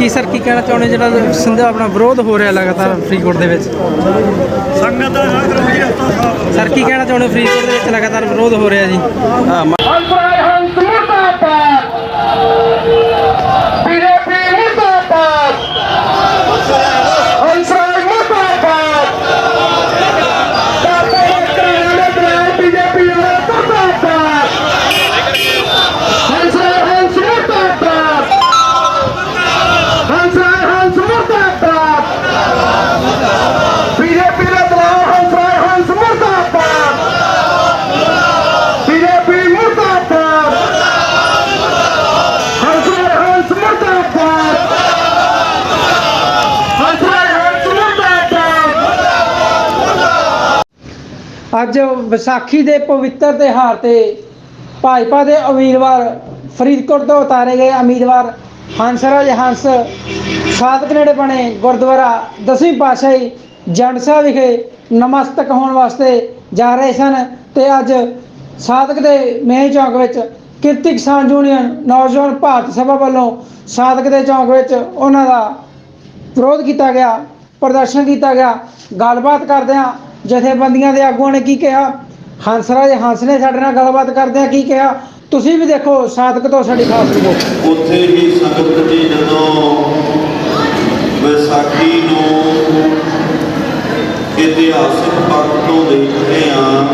ਕੀ sir ਕੀ ਕਹਿਣਾ ਚਾਹੁੰਦੇ ਜਿਹੜਾ ਸੰਧਿਆ ਆਪਣਾ ਵਿਰੋਧ ਹੋ ਰਿਹਾ ਲਗਾਤਾਰ ਫਰੀਦਕੋਟ ਦੇ ਵਿੱਚ? ਸੰਗਤ ਦਾ ਰਾਗ ਰੋਜੀ ਰਸਤਾ ਸਾਹਿਬ ਸਰ ਕੀ ਕਹਿਣਾ ਚਾਹੁੰਦੇ ਹੋ? ਫਰੀਦਕੋਟ ਦੇ ਵਿੱਚ ਲਗਾਤਾਰ ਵਿਰੋਧ ਹੋ ਰਿਹਾ ਜੀ। ਹੰਸਰਾਜ ਅੱਜ ਵਿਸਾਖੀ ਦੇ ਪਵਿੱਤਰ ਤਿਉਹਾਰ ਤੇ ਭਾਜਪਾ ਦੇ ਉਮੀਦਵਾਰ ਫਰੀਦਕੋਟ ਤੋਂ ਉਤਾਰੇ ਗਏ ਉਮੀਦਵਾਰ ਹੰਸਰਾਜ ਹੰਸ, ਸਾਧਕ ਨੇੜੇ ਬਣੇ ਗੁਰਦੁਆਰਾ ਦਸਵੀਂ ਪਾਤਸ਼ਾਹੀ ਜੰਡਸਾ ਵਿਖੇ ਨਮਸਤਕ ਹੋਣ ਵਾਸਤੇ ਜਾ ਰਹੇ ਸਨ ਤੇ ਅੱਜ ਸਾਧਕ ਦੇ ਮੇਨ ਚੌਂਕ ਵਿੱਚ ਕਿਰਤੀ ਕਿਸਾਨ ਯੂਨੀਅਨ ਨੌਜਵਾਨ ਭਾਰਤ ਸਭਾ ਵੱਲੋਂ ਸਾਧਕ ਦੇ ਚੌਂਕ ਵਿੱਚ ਉਹਨਾਂ ਦਾ ਵਿਰੋਧ ਕੀਤਾ ਗਿਆ, ਪ੍ਰਦਰਸ਼ਨ ਕੀਤਾ ਗਿਆ। ਗੱਲਬਾਤ ਕਰਦਿਆਂ ਜਥੇਬੰਦੀਆਂ ਦੇ ਆਗੂਆਂ ਨੇ ਕੀ ਕਿਹਾ? ਹੰਸਰਾਜ ਹੰਸ ਨੇ ਸਾਡੇ ਨਾਲ ਗੱਲਬਾਤ ਕਰਦਿਆਂ ਕੀ ਕਿਹਾ? ਤੁਸੀਂ ਵੀ ਦੇਖੋ ਸਾਧਕ ਤੋਂ ਸਾਡੀ ਖਾਸ ਰਿਪੋਰਟ। ਉੱਥੇ ਹੀ ਸੰਗਤ ਜੀ ਜਦੋਂ ਵਿਸਾਖੀ ਨੂੰ ਇਤਿਹਾਸਿਕ ਪੱਖ ਤੋਂ ਦੇਖਦੇ ਹਾਂ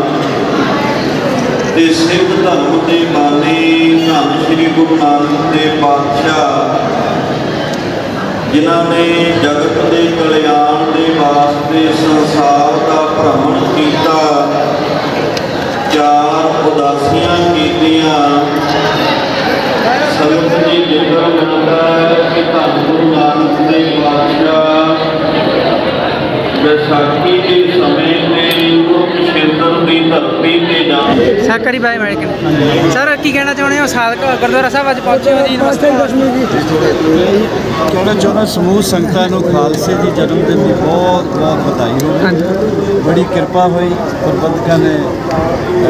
ਤੇ ਸਿੱਖ ਧਰਮ ਦੇ ਬਾਨੀ ਧੰਨ ਸ੍ਰੀ ਗੁਰੂ ਨਾਨਕ ਦੇਵ ਪਾਤਸ਼ਾਹ, ਜਿਨ੍ਹਾਂ ਨੇ ਜਗਤ ਦੇ ਕਲਿਆਣ ਭ੍ਰਮਣ ਕੀਤਾ ਚਾਰ ਉਦਾਸੀਆਂ ਕੀਤੀਆਂ ਸੰਗਤ ਜੀ, ਜੇਕਰ ਮੰਨਦਾ ਹੈ ਕਿ ਧੰਨ ਗੁਰੂ ਨਾਨਕ ਦੇਵ ਪਾਤਸ਼ਾਹ ਵਿਸਾਖੀ ਦੇ ਸਮੇਂ ਤੇ ਕੁਰੂਕਸ਼ੇਤਰ ਦੀ ਧਰਤੀ ਤੇ ਜਾਣ ਸਾਕਰੀ ਬਾਈ ਮੈਡਿਕਲ ਸਰ ਕੀ ਕਹਿਣਾ ਚਾਹੁੰਦੇ ਹੋ? ਸਾਧਕ ਗੁਰਦੁਆਰਾ ਸਾਹਿਬ ਅੱਜ ਪਹੁੰਚੇ ਹੋ ਜੀ ਨਮਸਤੇ ਕਹਿਣਾ ਚਾਹੁੰਦਾ ਸਮੂਹ ਸੰਗਤਾਂ ਨੂੰ ਖਾਲਸੇ ਦੀ ਜਨਮ ਦਿਨ ਦੀ ਬਹੁਤ ਬਹੁਤ ਵਧਾਈ ਹੋਵੇ ਬੜੀ ਕਿਰਪਾ ਹੋਈ। ਪ੍ਰਬੰਧਕਾਂ ਨੇ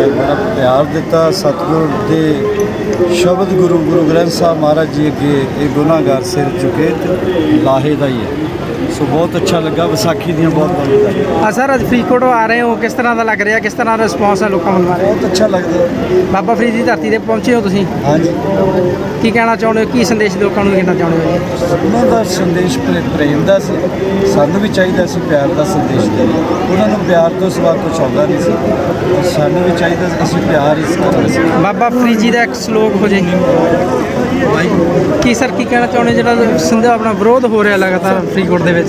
ਬੜਾ ਪਿਆਰ ਦਿੱਤਾ। ਸਤਿਗੁਰ ਦੇ ਸ਼ਬਦ ਗੁਰੂ ਗੁਰੂ ਗ੍ਰੰਥ ਸਾਹਿਬ ਮਹਾਰਾਜ ਜੀ ਅੱਗੇ ਇਹ ਗੁਨਾਹਗਾਰ ਸਿਰ ਝੁਕੇ ਤੇ ਲਾਹੇ ਦਾ ਹੀ ਹੈ। ਸੋ ਬਹੁਤ ਅੱਛਾ ਲੱਗਾ ਵਿਸਾਖੀ ਦੀਆਂ ਬਹੁਤ ਬਹੁਤ ਵਧਾਈਆਂ। ਆ ਸਰ ਅੱਜ ਫਰੀਦਕੋਟ ਆ ਰਹੇ ਹੋ ਕਿਸ ਤਰ੍ਹਾਂ ਦਾ ਲੱਗ ਰਿਹਾ ਕਿਸ ਤਰ੍ਹਾਂ ਦਾ ਰਿਸਪੌਂਸ ਹੈ ਲੋਕਾਂ ਵੱਲੋਂ ਬਹੁਤ ਅੱਛਾ ਲੱਗਦਾ ਬਾਬਾ ਫਰੀਦ ਦੀ ਧਰਤੀ ਤੇ ਪਹੁੰਚੇ ਹੋ ਤੁਸੀਂ? ਹਾਂਜੀ। ਕੀ ਕਹਿਣਾ ਚਾਹੁੰਦੇ ਹੋ ਕੀ ਸੰਦੇਸ਼ ਲੋਕਾਂ ਨੂੰ ਦੇਣਾ ਚਾਹੁੰਦੇ ਹੋ? ਉਹਨਾਂ ਦਾ ਸੰਦੇਸ਼ ਪ੍ਰੇ- ਪ੍ਰੇਮ ਦਾ ਸੀ ਸਾਨੂੰ ਵੀ ਚਾਹੀਦਾ ਸੀ ਪਿਆਰ ਦਾ ਸੰਦੇਸ਼ ਦੇਣਾ। ਉਹਨਾਂ ਨੂੰ ਪਿਆਰ ਤੋਂ ਸਿਵਾ ਕੁਝ ਆਉਂਦਾ ਨਹੀਂ ਸੀ ਸਾਨੂੰ ਵੀ ਚਾਹੀਦਾ ਸੀ ਅਸੀਂ ਪਿਆਰ ਇਸ ਤਰ੍ਹਾਂ ਸੀ ਬਾਬਾ ਫਰੀਦ ਜੀ ਦਾ ਇੱਕ ਸ਼ਲੋਕ ਹੋ ਜੇ। ਕੀ ਸਰ ਕੀ ਕਹਿਣਾ ਚਾਹੁੰਦੇ ਜਿਹੜਾ ਸੰਧਿਆ ਆਪਣਾ ਵਿਰੋਧ ਹੋ ਰਿਹਾ ਲਗਾਤਾਰ ਫਰੀਦਕੋਟ ਦੇ ਵਿੱਚ?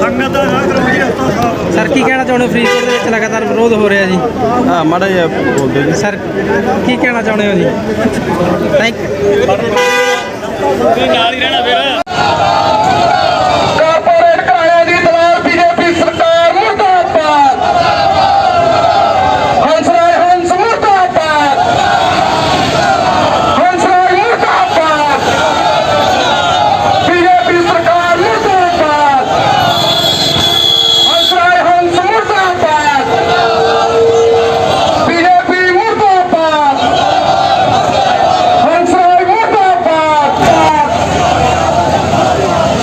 ਸੰਗਤ ਦਾ ਰਾਗ ਰੋਜੀ ਰਸਤਾ ਸਾਹਿਬ ਸਰ ਕੀ ਕਹਿਣਾ ਚਾਹੁੰਦੇ ਹੋ? ਫਰੀਦਕੋਟ ਦੇ ਵਿੱਚ ਲਗਾਤਾਰ ਵਿਰੋਧ ਹੋ ਰਿਹਾ ਜੀ। ਹਾਂ ਮਾੜਾ ਜਿਹਾ ਬੋਲਦੇ ਜੀ। ਸਰ ਕੀ ਕਹਿਣਾ ਚਾਹੁੰਦੇ ਹੋ ਜੀ? ਥੈਂਕ ਕਾਰਪੋਰੇਟ ਘਰਾਣਿਆਂ ਦੀ ਦਲਾਲ ਬੀਜੇਪੀ ਸਰਕਾਰ ਮੁਰਦਾਬਾਦ ਹੰਸਰਾਜ ਹੰਸ ਮੁਰਦਾਬਾਦ ਹੰਸਰਾਜ ਮੁਰਦਾਬਾਦ ਬੀਜੇਪੀ ਸਰਕਾਰ ਮੁਰਦਾਬਾਦ ਹੰਸਰਾਜ ਹੰਸ ਮੁਰਦਾਬਾਦ ਬੀਜੇਪੀ ਮੁਰਦਾਬਾਦ ਹੰਸਰਾਜ ਮੁਰਦਾਬਾਦ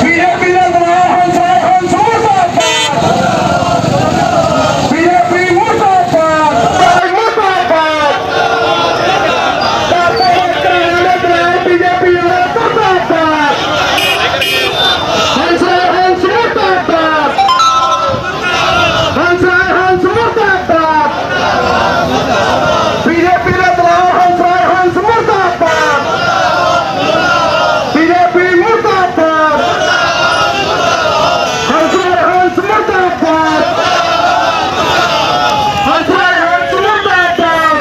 ਬੀਜੇਪੀ ਦਾ ਦਲਾਲ ਹੰਸਰਾਜ ਹੰਸ ਮੁਰਦਾਬਾਦ ਬੀਜੇਪੀ ਮੁਰਦਾਬਾਦ ਰਾਜ ਮੁਰਦਾਬਾਦ ਦਾਤਾ ਕਰਾਣੇ ਬਰਾਏ ਬੀਜੇਪੀ ਮੁਰਦਾਬਾਦ ਹੰਸਰਾਜ ਹੰਸ ਮੁਰਦਾਬਾਦ ਹੰਸਰਾਜ ਹੰਸ ਮੁਰਦਾਬਾਦ ਬੀਜੇਪੀ ਦਾ ਦਲਾਲ ਹੰਸਰਾਜ ਹੰਸ ਮੁਰਦਾਬਾਦ ਬੀਜੇਪੀ ਮੁਰਦਾਬਾਦ ਹੰਸਰਾਜ ਹੰਸ ਮੁਰਦਾਬਾਦ ਹੰਸਰਾਜ ਹੰਸ ਮੁਰਦਾਬਾਦ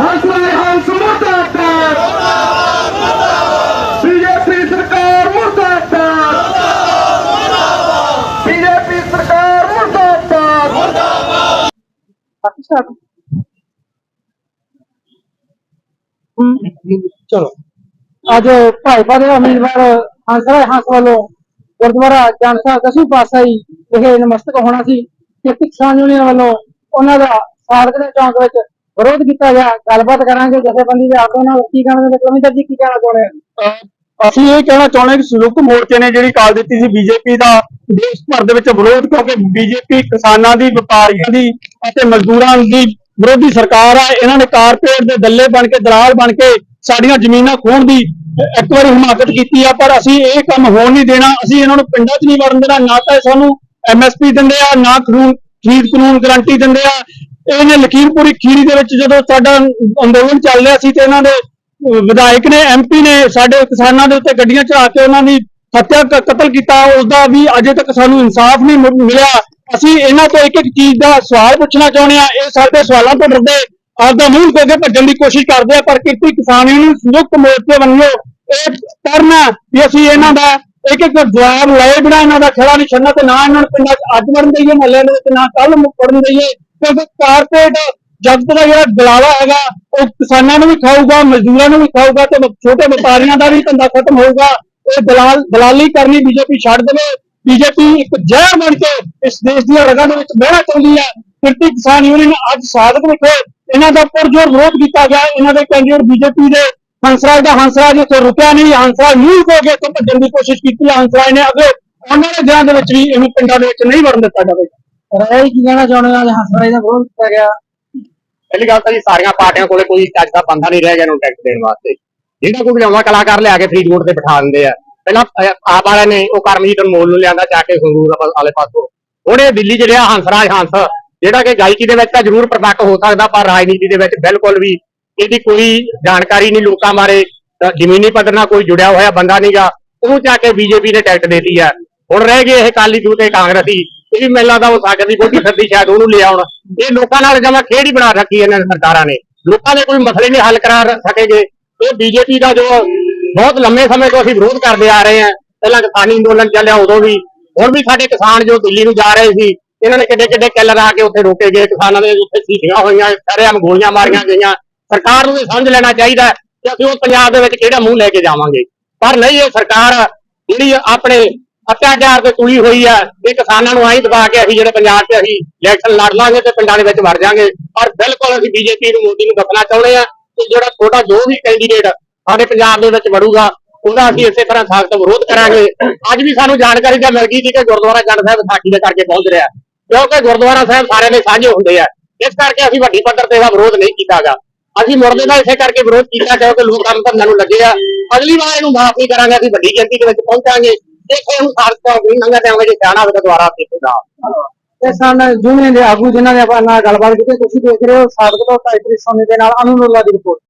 ਹੰਸਰਾਜ ਹੰਸ ਮੁਰਦਾਬਾਦ ਬੀਜੇਪੀ ਸਰਕਾਰ ਮੁਰਦਾਬਾਦ ਬੀਜੇਪੀ ਸਰਕਾਰ ਮੁਰਦਾਬਾਦ ਚਲੋ। ਅੱਜ ਭਾਜਪਾ ਦੇ ਉਮੀਦਵਾਰ ਹੰਸਰਾਜ ਹੰਸ ਵੱਲੋਂ ਗੁਰਦੁਆਰਾ ਵਿਖੇ ਨਮਸਤਕ ਹੋਣਾ ਸੀ ਕਿਰਤੀ ਕਿਸਾਨ ਯੂਨੀਅਨ ਵੱਲੋਂ ਉਹਨਾਂ ਦਾ ਦੇ ਚੌਂਕ ਵਿੱਚ ਵਿਰੋਧ ਕੀਤਾ ਗਿਆ। ਗੱਲਬਾਤ ਕਰਾਂਗੇ ਜਥੇਬੰਦੀ ਦੇ ਆਗੂ ਨਾਲ। ਕੀ ਕਹਿਣਾ ਚਾਹੁੰਦੇ ਕਮਿਟਰ ਜੀ ਕੀ ਕਹਿਣਾ ਚਾਹੁੰਦੇ ਆ ਅਸੀਂ ਇਹ ਕਹਿਣਾ ਚਾਹੁੰਦੇ ਕਿ ਸੰਯੁਕਤ ਮੋਰਚੇ ਨੇ ਜਿਹੜੀ ਕਾਲ ਦਿੱਤੀ ਸੀ ਬੀਜੇਪੀ ਦਾ, ਦੇਸ਼ ਭਰ ਦੇ ਵਿੱਚ ਵਿਰੋਧ ਕਿਉਂਕਿ ਬੀਜੇਪੀ ਕਿਸਾਨਾਂ ਦੀ, ਵਪਾਰੀਆਂ ਦੀ ਅਤੇ ਮਜ਼ਦੂਰਾਂ ਦੀ ਵਿਰੋਧੀ ਸਰਕਾਰ ਆ, ਇਹਨਾਂ ਨੇ ਕਾਰਪੋਰੇਟ ਦੇ ਦੱਲੇ ਬਣ ਕੇ, ਦਲਾਲ ਬਣ ਕੇ ਸਾਡੀਆਂ ਜ਼ਮੀਨਾਂ ਖੋਹਣ ਦੀ ਇੱਕ ਵਾਰੀ ਹਿਮਾਕਤ ਕੀਤੀ ਆ, ਪਰ ਅਸੀਂ ਇਹ ਕੰਮ ਹੋਣ ਨਹੀਂ ਦੇਣਾ, ਅਸੀਂ ਇਹਨਾਂ ਨੂੰ ਪਿੰਡਾਂ 'ਚ ਨਹੀਂ ਵੜਨ ਦੇਣਾ, ਨਾ ਤਾਂ ਇਹ ਸਾਨੂੰ ਐਮਐਸਪੀ ਦਿੰਦੇ ਆ, ਨਾ ਕਾਨੂੰਨ, ਖਰੀਦ ਕਾਨੂੰਨ ਗਾਰੰਟੀ ਦਿੰਦੇ ਆ। ਇਹਨੇ ਲਖੀਮਪੁਰੀ ਖੀਰੀ ਦੇ ਵਿੱਚ ਜਦੋਂ ਸਾਡਾ ਅੰਦੋਲਨ ਚੱਲ ਰਿਹਾ ਸੀ ਤੇ ਇਹਨਾਂ ਦੇ ਵਿਧਾਇਕ ਨੇ ਐਮਪੀ ਨੇ ਸਾਡੇ ਕਿਸਾਨਾਂ ਦੇ ਉੱਤੇ ਗੱਡੀਆਂ ਚੜਾ ਕੇ ਉਹਨਾਂ ਦੀ ਹੱਤਿਆ ਕਤਲ ਕੀਤਾ। ਉਸ ਦਾ ਵੀ ਅਜੇ ਤੱਕ ਸਾਨੂੰ ਇਨਸਾਫ ਨਹੀਂ ਮਿਲਿਆ। ਅਸੀਂ ਇਹਨਾਂ ਤੋਂ ਇੱਕ ਇੱਕ ਚੀਜ਼ ਦਾ ਸਵਾਲ ਪੁੱਛਣਾ ਚਾਹੁੰਦੇ ਆ ਇਹ ਸਾਡੇ ਸਵਾਲਾਂ ਤੋਂ ਡਰਦੇ, ਆਪਦਾ ਮੂੰਹ ਖੋ ਕੇ ਭੱਜਣ ਦੀ ਕੋਸ਼ਿਸ਼ ਕਰਦੇ ਆ। ਪਰ ਕਿਰਤੀ ਕਿਸਾਨ ਯੂਨੀਅਨ ਸੰਯੁਕਤ ਮੋਰਚੇ ਵੱਲੋਂ ਇਹ ਕਰਨਾ ਵੀ ਅਸੀਂ ਇਹਨਾਂ ਦਾ ਇੱਕ ਇੱਕ ਜਵਾਬ ਲਏ ਬਿਨਾ ਇਹਨਾਂ ਦਾ ਖੜਾ ਨਹੀਂ ਛੱਡਣਾ ਤੇ ਨਾ ਇਹਨਾਂ ਨੂੰ ਪਿੰਡਾਂ 'ਚ ਅੱਜ ਵੜਨ ਦਈਏ ਮਹੱਲਿਆਂ ਦੇ ਵਿੱਚ ਨਾ ਕੱਲ ਵੜਨ ਦਈਏ। ਕਿਉਂਕਿ ਕਾਰਪੋਰੇਟ ਜਗਤ ਦਾ ਜਿਹੜਾ ਗਲਾਵਾ ਹੈਗਾ, ਉਹ ਕਿਸਾਨਾਂ ਨੂੰ ਵੀ ਖਾਊਗਾ, ਮਜ਼ਦੂਰਾਂ ਨੂੰ ਵੀ ਖਾਊਗਾ ਤੇ ਛੋਟੇ ਵਪਾਰੀਆਂ ਦਾ ਵੀ ਧੰਦਾ ਖਤਮ ਹੋਊਗਾ। ਇਹ ਦਲਾਲ ਦਲਾਲੀ ਕਰਨੀ ਬੀਜੇਪੀ ਛੱਡ ਦੇਵੇ। ਬੀਜੇਪੀ ਇੱਕ ਜ਼ਹਿਰ ਬਣ ਕੇ ਇਸ ਦੇਸ਼ ਦੀਆਂ ਰਗਾਂ ਦੇ ਵਿੱਚ ਬਹਿਣਾ ਚਾਹੁੰਦੀ ਹੈ। ਕਿਰਤੀ ਕਿਸਾਨ ਯੂਨੀਅਨ ਅੱਜ ਸਾਧਕ ਵਿਖੇ ਇਹਨਾਂ ਦਾ ਪੁਰਜੋਰ ਵਿਰੋਧ ਕੀਤਾ ਗਿਆ। ਇਹਨਾਂ ਦੇ ਕੈਂਡੀਡੇਟ ਬੀਜੇਪੀ ਦੇ ਹੰਸਰਾਜ ਦਾ ਹੰਸਰਾਜ ਇੱਥੇ ਰੁਕਿਆ ਨਹੀਂ। ਹੰਸਰਾਜ ਨਹੀਂ ਹੋ ਕੇ ਤੋਂ ਭੱਜਣ ਦੀ ਕੋਸ਼ਿਸ਼ ਕੀਤੀ ਹੈ। ਹੰਸਰਾਜ ਨੇ ਅੱਗੇ ਉਹਨਾਂ ਦੇ ਦਿਨਾਂ ਦੇ ਵਿੱਚ ਵੀ ਇਹਨੂੰ ਪਿੰਡਾਂ ਦੇ ਵਿੱਚ ਨਹੀਂ ਵੜਨ ਦਿੱਤਾ ਜਾਵੇਗਾ। ਰਾਏ ਕੀ ਕਹਿਣਾ ਚਾਹੁੰਦੇ ਹੋ? ਹੰਸਰਾਜ ਦਾ ਵਿਰੋਧ ਕੀਤਾ ਗਿਆ। ਪਹਿਲੀ ਗੱਲ ਤਾਂ ਜੀ ਸਾਰੀਆਂ ਪਾਰਟੀਆਂ ਕੋਲੇ ਕੋਈ ਚੱਜ ਦਾ ਬੰਦਾ ਨਹੀਂ ਰਹਿ ਗਿਆ ਇਹਨੂੰ ਟੈਕਸ ਦੇਣ ਵਾਸਤੇ। ਜਿਹੜਾ ਕੋਈ ਲਿਆਉਂਦਾ ਕਲਾਕਾਰ ਲਿਆ ਕੇ ਫਰੀਦਕੋਟ ਤੇ ਬਿਠਾ ਦਿੰਦੇ ਆ। ਪਹਿਲਾਂ ਆਪ ਵਾਲਿਆਂ ਨੇ ਉਹ ਕਰਮਜੀਤ ਅਨਮੋਲ ਨੂੰ ਲਿਆਂਦਾ ਜਾ ਕੇ ਸੰਗਰੂਰ ਵਾਲ- ਵਾਲੇ ਪਾਸੋਂ। ਉਹਨੇ ਦਿੱਲੀ ਚ ਰਿਹਾ ਹੰਸਰਾਜ ਹੰਸ, ਜਿਹੜਾ ਕਿ ਗਾਇਕੀ ਦੇ ਵਿੱਚ ਤਾਂ ਜ਼ਰੂਰ ਪ੍ਰਤੱਖ ਹੋ ਸਕਦਾ, ਪਰ ਰਾਜਨੀਤੀ ਦੇ ਵਿੱਚ ਬਿਲਕੁਲ ਵੀ ਇਹਦੀ ਕੋਈ ਜਾਣਕਾਰੀ ਨਹੀਂ, ਲੋਕਾਂ ਬਾਰੇ ਜ਼ਮੀਨੀ ਪੱਧਰ ਨਾਲ ਕੋਈ ਜੁੜਿਆ ਹੋਇਆ ਬੰਦਾ ਨਹੀਂਗਾ ਉਹਨੂੰ ਜਾ ਕੇ ਬੀਜੇਪੀ ਨੇ ਟਿਕਟ ਦੇਤੀ ਆ। ਹੁਣ ਰਹਿ ਗਏ ਇਹ ਕਾਲੀ ਦੂ ਤੇ ਕਾਂਗਰਸੀ। ਇਹ ਵੀ ਮੈਨੂੰ ਲੱਗਦਾ ਉਹ ਸਕਦੀ ਬੋਟੀ ਫਿਰਦੀ, ਸ਼ਾਇਦ ਉਹਨੂੰ ਲੈ ਆਉਣ। ਇਹ ਲੋਕਾਂ ਨਾਲ ਜਮਾ ਖੇਡ ਹੀ ਬਣਾ ਰੱਖੀ ਇਹਨਾਂ ਨੇ ਸਰਕਾਰਾਂ ਨੇ। ਲੋਕਾਂ ਦੇ ਕੋਈ ਮਸਲੇ ਨਹੀਂ ਹੱਲ ਕਰਾ ਸਕੇਗੇ ਇਹ ਬੀਜੇਪੀ ਦਾ ਜੋ ਬਹੁਤ ਲੰਮੇ ਸਮੇਂ ਤੋਂ ਅਸੀਂ ਵਿਰੋਧ ਕਰਦੇ ਆ ਰਹੇ ਹਾਂ। ਪਹਿਲਾਂ ਕਿਸਾਨੀ ਅੰਦੋਲਨ ਚੱਲਿਆ, ਉਦੋਂ ਵੀ। ਹੁਣ ਵੀ ਸਾਡੇ ਕਿਸਾਨ ਜੋ ਦਿੱਲੀ ਨੂੰ ਜਾ ਰਹੇ ਸੀ, ਇਹਨਾਂ ਨੇ ਕਿੱਡੇ ਕਿੱਡੇ ਕਿੱਲਰ ਆ ਕੇ ਉੱਥੇ ਰੋਕੇ ਗਏ। ਕਿਸਾਨਾਂ ਦੇ ਉੱਥੇ ਸੀਟੀਆਂ ਹੋਈਆਂ ਸਾਰਿਆਂ ਗੋਲੀਆਂ ਮਾਰੀਆਂ ਗਈਆਂ। ਸਰਕਾਰ ਨੂੰ ਵੀ ਸਮਝ ਲੈਣਾ ਚਾਹੀਦਾ ਕਿ ਅਸੀਂ ਉਹ ਪੰਜਾਬ ਦੇ ਵਿੱਚ ਕਿਹੜਾ ਮੂੰਹ ਲੈ ਕੇ ਜਾਵਾਂਗੇ। ਪਰ ਨਹੀਂ, ਇਹ ਸਰਕਾਰ ਜਿਹੜੀ ਆਪਣੇ ਅਤਿਆਚਾਰ ਤੇ ਤੁਲੀ ਹੋਈ ਆ ਇਹ ਕਿਸਾਨਾਂ ਨੂੰ ਆਈ ਦਬਾ ਕੇ ਅਸੀਂ ਜਿਹੜੇ ਪੰਜਾਬ 'ਚ ਅਸੀਂ ਇਲੈਕਸ਼ਨ ਲੜ ਲਾਂਗੇ ਤੇ ਪਿੰਡਾਂ ਦੇ ਵਿੱਚ ਵੜ ਜਾਾਂਗੇ। ਪਰ ਬਿਲਕੁਲ ਅਸੀਂ ਬੀਜੇਪੀ ਨੂੰ ਮੋਦੀ ਨੂੰ ਦੱਸਣਾ ਚਾਹੁੰਦੇ ਆ ਕਿ ਜਿਹੜਾ ਛੋਟਾ ਜੋ ਵੀ ਕੈਂਡੀਡੇਟ ਸਾਡੇ ਪੰਜਾਬ ਦੇ ਵਿੱਚ ਵੜੂਗਾ, ਉਹਦਾ ਅਸੀਂ ਇਸੇ ਤਰ੍ਹਾਂ ਸਖਤ ਵਿਰੋਧ ਕਰਾਂਗੇ। ਅੱਜ ਵੀ ਸਾਨੂੰ ਜਾਣਕਾਰੀ ਤਾਂ ਮਿਲ ਗਈ ਸੀ ਕਿ ਗੁਰਦੁਆਰਾ ਜੰਡ ਸਾਹਿਬ ਸਾਖੀ ਦੇ ਕਰਕੇ ਪਹੁੰਚ ਰਿਹਾ ਕਿਉਂਕਿ ਗੁਰਦੁਆਰਾ ਸਾਹਿਬ ਸਾਰਿਆਂ ਦੇ ਸਾਂਝੇ ਹੁੰਦੇ ਆ। ਇਸ ਕਰਕੇ ਅਸੀਂ ਵੱਡੀ ਪੱਧਰ ਤੇ ਇਹਦਾ ਵਿਰੋਧ ਨਹੀਂ ਕੀਤਾਗਾ। ਅਸੀਂ ਮੁਰਦੇ ਦਾ ਇਸੇ ਕਰਕੇ ਵਿਰੋਧ ਕੀਤਾ ਕਿਉਂਕਿ ਲੋਕ ਕੰਮ ਧੰਦਾ ਨੂੰ ਲੱਗੇ ਆ। ਅਗਲੀ ਵਾਰ ਇਹਨੂੰ ਮਾਫ ਨਹੀਂ ਕਰਾਂਗੇ, ਅਸੀਂ ਵੱਡੀ ਗਿਣਤੀ ਦੇ ਵਿੱਚ ਪਹੁੰਚਾਂਗੇ। ਦੇਖੇ ਹੁਣ ਸਾਰ ਤੋਂ ਨਹੀਂ ਦੇਵਾਂਗੇ ਜੇ ਸਿਆਣਾ ਹੋਵੇ ਤਾਂ ਦੁਬਾਰਾ ਦੇਖੇਗਾ ਇਹ ਸਨ ਯੂਨੀਅਨ ਦੇ ਆਗੂ ਜਿਨ੍ਹਾਂ ਨੇ ਆਪਾਂ ਨਾਲ ਗੱਲਬਾਤ ਕੀਤੀ, ਤੁਸੀਂ ਦੇਖ ਰਹੇ ਹੋ ਸਾਬਕਾ ਤੋਂ ਟਾਈਪਰੀ ਦੇ ਨਾਲ ਅਨੁਰੋਲਾ ਦੀ ਰਿਪੋਰਟ।